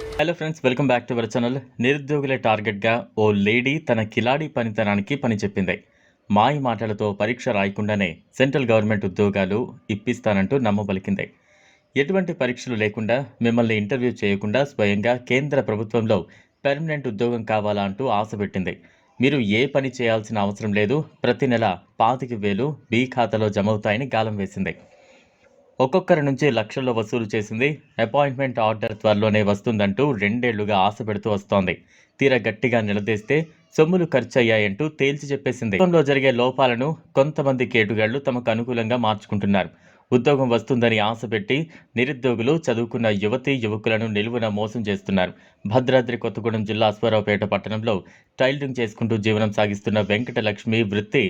Hello friends welcome back to our channel నిరుద్యోగుల టార్గెట్గా ఓ lady తన కిలాడి పనితనానికి పని చెప్పింది. మాయ మాటలతో పరీక్ష రాయకుండానే సెంట్రల్ గవర్నమెంట్ ఉద్యోగాలు ఇప్పిస్తానంటూ నమ్మబలికింది ఎటువంటి పరీక్షలు లేకుండా మిమ్మల్ని ఇంటర్వ్యూ చేయకుండా స్వయంగా కేంద్ర ప్రభుత్వంలో పెర్మనెంట్ ఉద్యోగం కావాలా అంటూ ఆశ పెట్టింది. మీరు ఏ పని చేయాల్సిన అవసరం లేదు. ప్రతి నెల పాతిక వేలు బీ ఖాతాలో జమ అవుతాయని గాలం వేసింది. ఒక్కొక్కరి నుంచి లక్షల్లో వసూలు చేసింది. అపాయింట్మెంట్ ఆర్డర్ త్వరలోనే వస్తుందంటూ రెండేళ్ళుగా ఆశ పెడుతూ వస్తోంది. తీరా గట్టిగా నిలదీస్తే సొమ్ములు ఖర్చయ్యాయంటూ తేల్చి చెప్పేసింది. గతంలో జరిగే లోపాలను కొంతమంది కేటుగాళ్ళు తమకు అనుకూలంగా మార్చుకుంటున్నారు. ఉద్యోగం వస్తుందని ఆశ పెట్టి నిరుద్యోగులు చదువుకున్న యువతి యువకులను నిలువున మోసం చేస్తున్నారు. భద్రాద్రి కొత్తగూడెం జిల్లా అశ్వరావుపేట పట్టణంలో టైలరింగ్ చేసుకుంటూ జీవనం సాగిస్తున్న వెంకటలక్ష్మి వృత్తి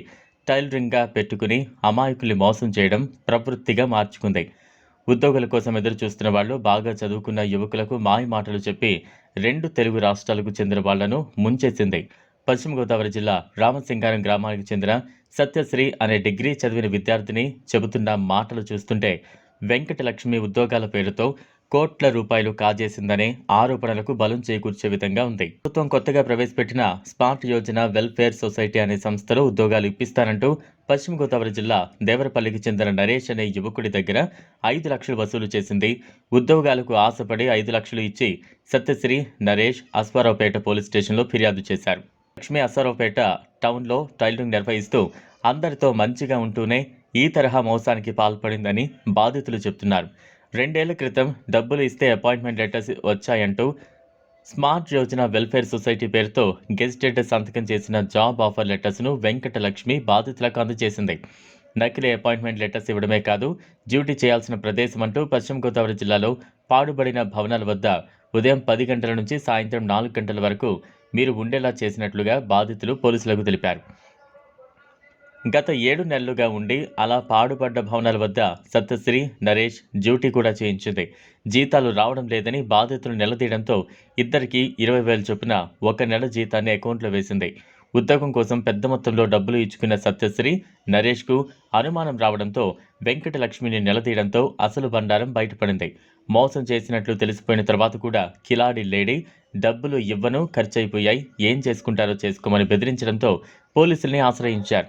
టైలరింగ్గా పెట్టుకుని అమాయకుల్ని మోసం చేయడం ప్రవృత్తిగా మార్చుకుంది. ఉద్యోగుల కోసం ఎదురు చూస్తున్న వాళ్ళు బాగా చదువుకున్న యువకులకు మాయ మాటలు చెప్పి రెండు తెలుగు రాష్ట్రాలకు చెందిన వాళ్ళను ముంచేసింది. పశ్చిమ గోదావరి జిల్లా రామసింగారం గ్రామానికి చెందిన సత్యశ్రీ అనే డిగ్రీ చదివిన విద్యార్థిని చెబుతున్న మాటలు చూస్తుంటే వెంకటలక్ష్మి ఉద్యోగాల పేరుతో కోట్ల రూపాయలు కాజేసిందనే ఆరోపణలకు బలం చేకూర్చే విధంగా ఉంది. ప్రభుత్వం కొత్తగా ప్రవేశపెట్టిన స్మార్ట్ యోజన వెల్ఫేర్ సొసైటీ అనే సంస్థలో ఉద్యోగాలు ఇప్పిస్తానంటూ పశ్చిమ గోదావరి జిల్లా దేవరపల్లికి చెందిన నరేష్ అనే యువకుడి దగ్గర ఐదు లక్షలు వసూలు చేసింది. ఉద్యోగాలకు ఆశపడి ఐదు లక్షలు ఇచ్చి సత్యశ్రీ నరేష్ అశ్వారావుపేట పోలీస్ స్టేషన్లో ఫిర్యాదు చేశారు. లక్ష్మి అశ్వారావుపేట టౌన్లో టైలరింగ్ నిర్వహిస్తూ అందరితో మంచిగా ఉంటూనే ఈ తరహా మోసానికి పాల్పడిందని బాధితులు చెప్తున్నారు. రెండేళ్ళ క్రితం డబ్బులు ఇస్తే అపాయింట్మెంట్ లెటర్స్ వచ్చాయంటూ స్మార్ట్ యోజన వెల్ఫేర్ సొసైటీ పేరుతో గెజిటెడ్ సంతకం చేసిన జాబ్ ఆఫర్ లెటర్స్ను వెంకటలక్ష్మి బాధితులకు అందజేసింది. నకిలీ అపాయింట్మెంట్ లెటర్స్ ఇవ్వడమే కాదు డ్యూటీ చేయాల్సిన ప్రదేశం అంటూ పశ్చిమ గోదావరి జిల్లాలో పాడుబడిన భవనాల వద్ద ఉదయం పది గంటల నుంచి సాయంత్రం నాలుగు గంటల వరకు మీరు ఉండేలా చేసినట్లుగా బాధితులు పోలీసులకు తెలిపారు. గత ఏడు నెలలుగా ఉండి అలా పాడుపడ్డ భవనాల వద్ద సత్యశ్రీ నరేష్ డ్యూటీ కూడా చేయించింది. జీతాలు రావడం లేదని బాధితులు నిలదీయడంతో ఇద్దరికి ఇరవై వేలు చొప్పున ఒక నెల జీతాన్ని అకౌంట్లో వేసింది. ఉద్యోగం కోసం పెద్ద మొత్తంలో డబ్బులు ఇచ్చుకున్న సత్యశ్రీ నరేష్కు అనుమానం రావడంతో వెంకటలక్ష్మిని నిలదీయడంతో అసలు బండారం బయటపడింది. మోసం చేసినట్లు తెలిసిపోయిన తర్వాత కూడా కిలాడి లేడీ డబ్బులు ఇవ్వను ఖర్చయిపోయాయి ఏం చేసుకుంటారో చేసుకోమని బెదిరించడంతో పోలీసుల్ని ఆశ్రయించారు.